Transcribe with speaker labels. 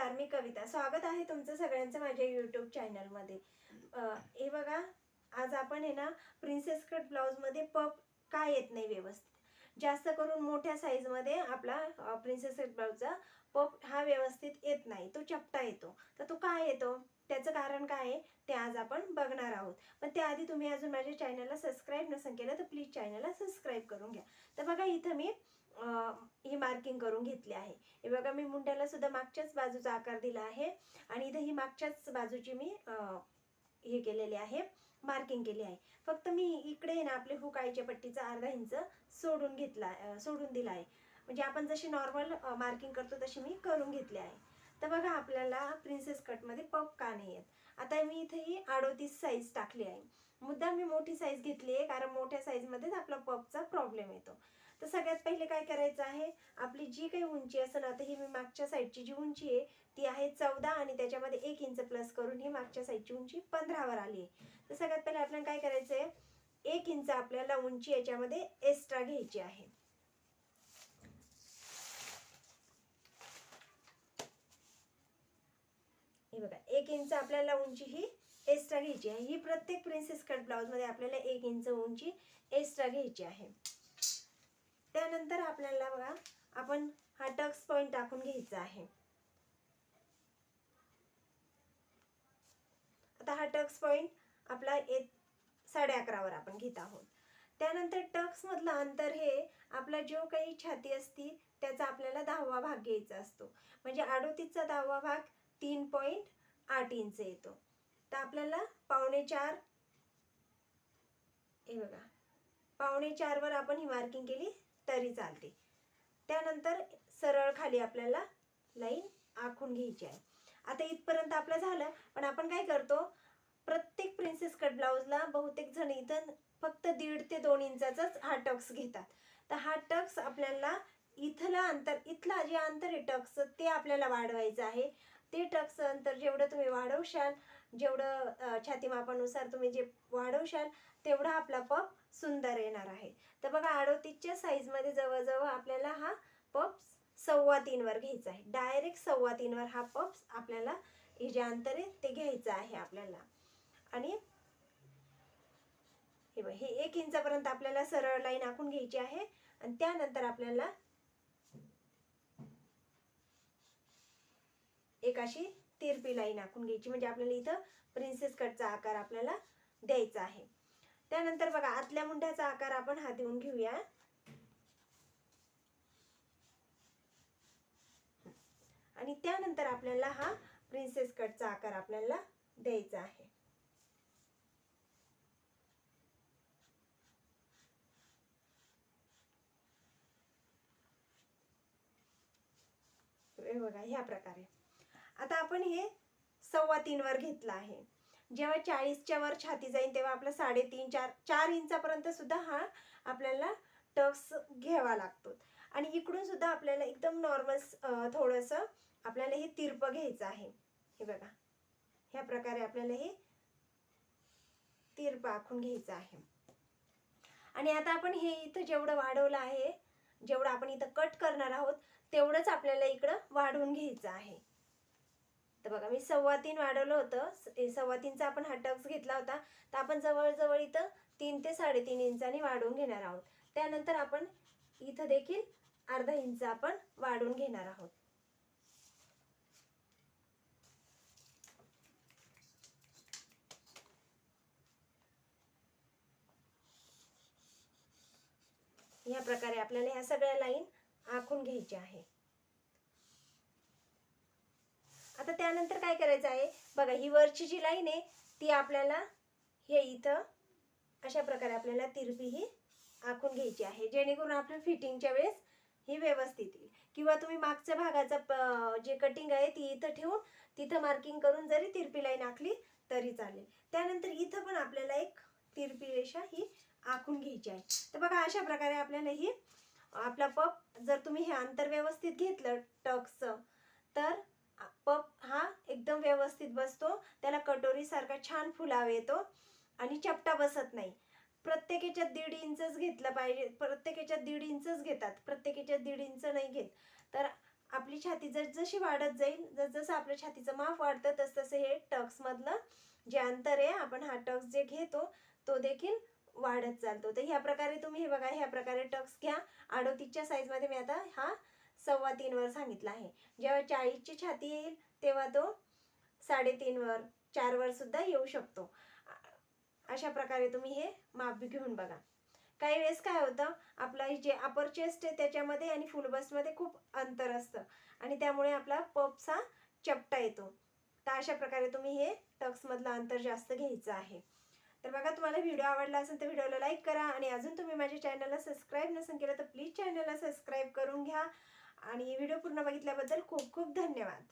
Speaker 1: नमस्कार मी कविता. स्वागत आहे तुमचं सगळ्यांचं माझ्या यूट्यूब चॅनलमध्ये हे बघा आज आपण आहे ना प्रिन्सेस कट ब्लाऊजमध्ये पप का येत नाही व्यवस्थित? जास्त करून मोठ्या साईजमध्ये आपला प्रिन्सेस कट ब्लाऊजचा पप हा व्यवस्थित येत नाही. तो चपटा येतो. तर तो का येतो? त्याचं कारण काय आहे? ते आज आपण बघणार आहोत. पण त्याआधी तुम्ही अजून माझ्या चॅनलला सबस्क्राईब नसेल केलं तर प्लीज चॅनलला सबस्क्राईब करून घ्या. तर बघा इथं मी ही मार्किंग करून घेतली आहे. हे बघा मी मुंड्याला सुद्धा मागच्याच बाजूचा आकार दिला आहे आणि इथं ही मागच्याच बाजूची मी हे केलेले आहे मार्किंग केली आहे. फक्त मी इकडे ना आपले हुक आईच्या पट्टीचा अर्धा इंच सोडून घेतला सोडून दिला आहे. म्हणजे आपण जशी नॉर्मल मार्किंग करतो तशी मी करून घेतली आहे. तर बघा आपल्याला प्रिन्सेस कटमध्ये पप का नाही येत. आता मी इथे ही अडोतीस साईज टाकली आहे. मुद्दा मी मोठी साईज घेतली आहे कारण मोठ्या साईजमध्येच आपला पपचा प्रॉब्लेम येतो. तर सगळ्यात पहिले काय करायचं आहे? आपली जी काही उंची असेल आता ही मी मागच्या साईडची जी उंची आहे ती आहे चौदा आणि त्याच्यामध्ये एक इंच प्लस करून ही मागच्या साईडची उंची पंधरावर आली आहे. तर सगळ्यात पहिले आपल्याला काय करायचं आहे? एक इंच आपल्याला उंची याच्यामध्ये एक्स्ट्रा घ्यायची आहे. हे बघा एक इंच आपल्याला उंची ही एक्स्ट्रा घ्यायची आहे. ही प्रत्येक प्रिन्सेस कट ब्लाऊजमध्ये आपल्याला एक इंच उंची एक्स्ट्रा घ्यायची आहे. त्यानंतर आपल्याला बघा आपण हा टक्स पॉइंट टाकून घ्यायचा आहे. आता हा टक्स पॉइंट आपला एक साडे अकरावर आपण घेत आहोत. त्यानंतर टक्समधलं अंतर हे आपला जो काही छाती असती त्याचा आपल्याला दहावा भाग घ्यायचा असतो. म्हणजे अडोतीसचा दहावा भाग तीन पॉईंट आठ इंच येतो. तर आपल्याला पावणे चार हे बघा पावणे चारवर आपण ही मार्किंग केली. तरी चालते. त्यानंतर सरळ खाली आपल्याला लाईन आखून घ्यायची आहे. आता इथपर्यंत आपलं झालं पण आपण काय करतो? प्रत्येक प्रिन्सेस कट ब्लाऊजला बहुतेक जण इथं फक्त दीड ते दोन इंचाचाच हा टक्स घेतात. तर हा टक्स आपल्याला इथला अंतर इथला जे अंतर आहे टक्स ते आपल्याला वाढवायचं आहे. ते टक्स अंतर जेवढं तुम्ही वाढवशाल जेवढं छातीमापानुसार तुम्ही जे वाढवशाल तेवढा आपला पप सुंदर येणार आहे. तर बघा अडोतीसच्या साईजमध्ये जवळजवळ आपल्याला हा पप सव्वा तीनवर घ्यायचा आहे. डायरेक्ट सव्वा तीनवर हा पप्स आपल्याला हे जे अंतर आहे ते घ्यायचं आहे आपल्याला. आणि हे बघ हे एक इंचापर्यंत आपल्याला सरळ लाईन आखून घ्यायची आहे. आणि त्यानंतर आपल्याला एक अशी तिरपी लाईन आखून घ्यायची. म्हणजे आपल्याला इथं प्रिन्सेस कटचा आकार आपल्याला द्यायचा आहे. त्यानंतर बघा आतल्या मुंड्याचा आकार आपण हा देऊन घेऊया. आणि त्यानंतर आपल्याला हा प्रिन्सेस कटचा आकार आपल्याला द्यायचा आहे. बघा ह्या प्रकारे. आता आपण हे सव्वा तीनवर घेतलं आहे. जेव्हा चाळीसच्या वर छाती जाईल तेव्हा आपलं साडेतीन चार चार इंचापर्यंत सुद्धा हा आपल्याला टक्स घ्यावा लागतो. आणि इकडून सुद्धा आपल्याला एकदम नॉर्मल थोडंसं आपल्याला हे तिरप घ्यायचं आहे. हे बघा. ह्या प्रकारे आपल्याला हे तिरप आखून घ्यायचं आहे. आणि आता आपण हे इथं जेवढं वाढवलं आहे जेवढं आपण इथं कट करणार आहोत तेवढंच आपल्याला इकडं वाढवून घ्यायचं आहे. तर बघा मी सव्वा तीन वाढवलं होतं. सव्वा तीनचा आपण हा टक्स घेतला होता. तर आपण जवळजवळ इथं तीन ते साडेतीन इंचानी वाढवून घेणार आहोत. त्यानंतर आपण इथं देखील अर्धा इंच आपण वाढवून घेणार आहोत. या प्रकारे आपल्याला ह्या सगळ्या लाईन आखून घ्यायच्या आहे. आता त्यानंतर काय करायचं आहे? बघा ही वरची जी लाईन आहे ती आपल्याला हे इथं अशा प्रकारे आपल्याला तिरपी ही आखून घ्यायची आहे. जेणेकरून आपल्या फिटिंगच्या वेळेस ही व्यवस्थित येईल. किंवा तुम्ही मागच्या भागाचा प- जे कटिंग आहे ती इथं ठेवून तिथं मार्किंग करून जरी तिरपी लाईन आखली तरी चालेल. त्यानंतर इथं पण आपल्याला एक तिरपी रेषा ही आखून घ्यायची आहे. तर बघा अशा प्रकारे आपल्याला ही आपला पप जर तुम्ही हे अंतर व्यवस्थित घेतलं टक्सचं तर पप हा एकदम व्यवस्थित बसतो. त्याला कटोरीसारखा छान फुलाव येतो आणि चपटा बसत नाही. प्रत्येक याच्यात दीड इंचच घेतलं पाहिजे. प्रत्येक याच्यात दीड इंचच घेतात. प्रत्येक याच्यात दीड इंच नाही घेत. तर आपली छाती जर जशी वाढत जाईल जसजसं आपलं आपल्या छातीचं माप वाढतं तसतसं हे टक्समधलं जे अंतर आहे आपण हा टक्स जे घेतो तो देखील वाढत चालतो. तर ह्या प्रकारे तुम्ही हे बघा ह्या प्रकारे टक्स घ्या. अडोतीसच्या साईजमध्ये मी आता हा सव्वा तीनवर सांगितलं आहे. जेव्हा चाळीसची छाती येईल तेव्हा तो साडेतीनवर चारवर सुद्धा येऊ शकतो. अशा प्रकारे तुम्ही हे माप घेऊन बघा. काही वेळेस काय होतं आपला जे अपर चेस्ट आहे त्याच्यामध्ये आणि फुल बस्टमध्ये खूप अंतर असतं. आणि त्यामुळे आपला पपचा चपटा येतो. तर अशा प्रकारे तुम्ही हे टक्समधलं अंतर जास्त घ्यायचं आहे. तर बघा तुम्हाला व्हिडिओ आवडला असेल तर व्हिडिओला लाईक करा. आणि अजून तुम्ही माझ्या चॅनलला सबस्क्राईब नसेल केलं तर प्लीज चॅनलला सबस्क्राईब करून घ्या. आणि व्हिडिओ पूर्ण बघितल्याबद्दल खूप खूप धन्यवाद.